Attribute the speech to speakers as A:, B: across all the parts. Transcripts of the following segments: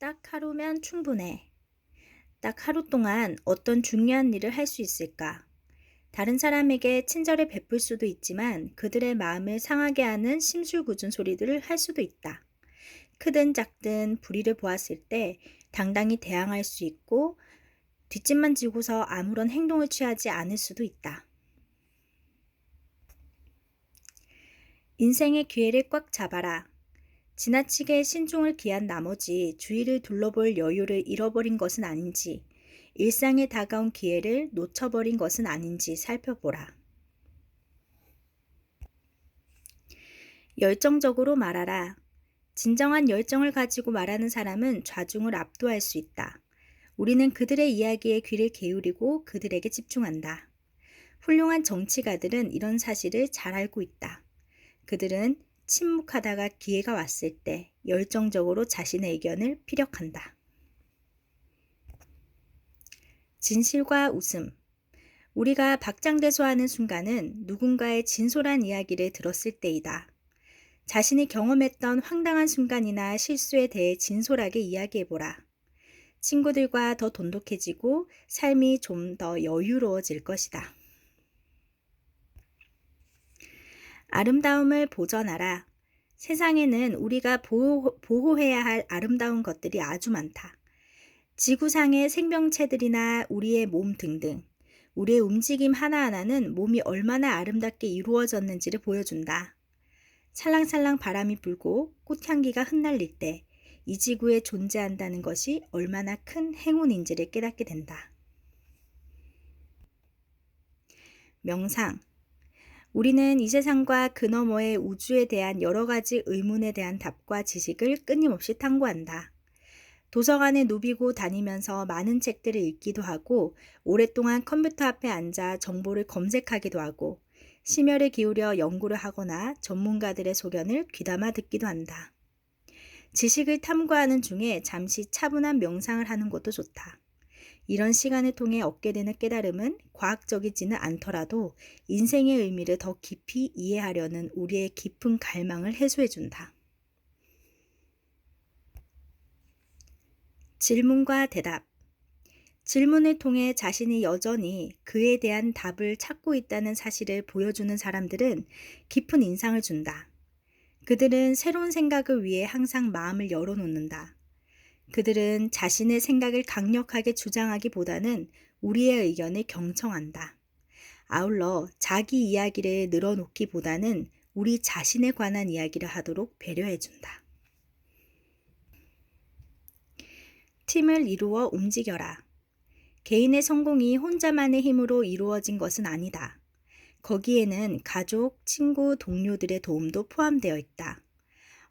A: 딱 하루면 충분해. 딱 하루 동안 어떤 중요한 일을 할 수 있을까? 다른 사람에게 친절을 베풀 수도 있지만 그들의 마음을 상하게 하는 심술궂은 소리들을 할 수도 있다. 크든 작든 불의를 보았을 때 당당히 대항할 수 있고 뒷짐만 지고서 아무런 행동을 취하지 않을 수도 있다. 인생의 기회를 꽉 잡아라. 지나치게 신중을 기한 나머지 주위를 둘러볼 여유를 잃어버린 것은 아닌지, 일상에 다가온 기회를 놓쳐버린 것은 아닌지 살펴보라. 열정적으로 말하라. 진정한 열정을 가지고 말하는 사람은 좌중을 압도할 수 있다. 우리는 그들의 이야기에 귀를 기울이고 그들에게 집중한다. 훌륭한 정치가들은 이런 사실을 잘 알고 있다. 그들은 침묵하다가 기회가 왔을 때 열정적으로 자신의 의견을 피력한다. 진실과 웃음. 우리가 박장대소하는 순간은 누군가의 진솔한 이야기를 들었을 때이다. 자신이 경험했던 황당한 순간이나 실수에 대해 진솔하게 이야기해보라. 친구들과 더 돈독해지고 삶이 좀 더 여유로워질 것이다. 아름다움을 보전하라. 세상에는 우리가 보호, 보호해야 할 아름다운 것들이 아주 많다. 지구상의 생명체들이나 우리의 몸 등등. 우리의 움직임 하나하나는 몸이 얼마나 아름답게 이루어졌는지를 보여준다. 살랑살랑 바람이 불고 꽃향기가 흩날릴 때 이 지구에 존재한다는 것이 얼마나 큰 행운인지를 깨닫게 된다. 명상. 우리는 이 세상과 그 너머의 우주에 대한 여러 가지 의문에 대한 답과 지식을 끊임없이 탐구한다. 도서관에 누비고 다니면서 많은 책들을 읽기도 하고 오랫동안 컴퓨터 앞에 앉아 정보를 검색하기도 하고 심혈을 기울여 연구를 하거나 전문가들의 소견을 귀담아 듣기도 한다. 지식을 탐구하는 중에 잠시 차분한 명상을 하는 것도 좋다. 이런 시간을 통해 얻게 되는 깨달음은 과학적이지는 않더라도 인생의 의미를 더 깊이 이해하려는 우리의 깊은 갈망을 해소해준다. 질문과 대답. 질문을 통해 자신이 여전히 그에 대한 답을 찾고 있다는 사실을 보여주는 사람들은 깊은 인상을 준다. 그들은 새로운 생각을 위해 항상 마음을 열어놓는다. 그들은 자신의 생각을 강력하게 주장하기보다는 우리의 의견을 경청한다. 아울러 자기 이야기를 늘어놓기보다는 우리 자신에 관한 이야기를 하도록 배려해준다. 팀을 이루어 움직여라. 개인의 성공이 혼자만의 힘으로 이루어진 것은 아니다. 거기에는 가족, 친구, 동료들의 도움도 포함되어 있다.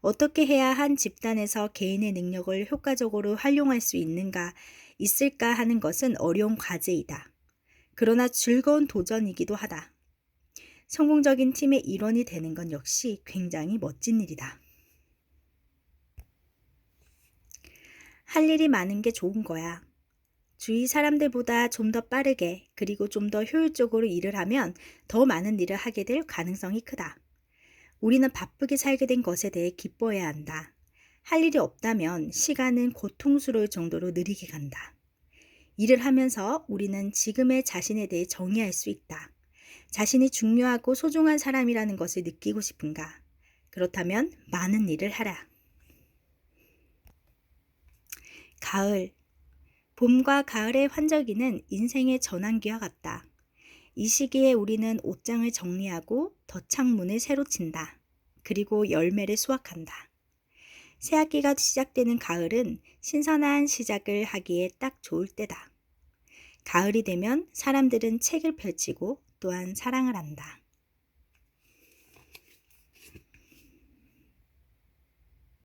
A: 어떻게 해야 한 집단에서 개인의 능력을 효과적으로 활용할 수 있는가, 있을까 하는 것은 어려운 과제이다. 그러나 즐거운 도전이기도 하다. 성공적인 팀의 일원이 되는 건 역시 굉장히 멋진 일이다. 할 일이 많은 게 좋은 거야. 주위 사람들보다 좀 더 빠르게 그리고 좀 더 효율적으로 일을 하면 더 많은 일을 하게 될 가능성이 크다. 우리는 바쁘게 살게 된 것에 대해 기뻐해야 한다. 할 일이 없다면 시간은 고통스러울 정도로 느리게 간다. 일을 하면서 우리는 지금의 자신에 대해 정의할 수 있다. 자신이 중요하고 소중한 사람이라는 것을 느끼고 싶은가? 그렇다면 많은 일을 하라. 가을, 봄과 가을의 환절기는 인생의 전환기와 같다. 이 시기에 우리는 옷장을 정리하고 덧창문을 새로 친다. 그리고 열매를 수확한다. 새학기가 시작되는 가을은 신선한 시작을 하기에 딱 좋을 때다. 가을이 되면 사람들은 책을 펼치고 또한 사랑을 한다.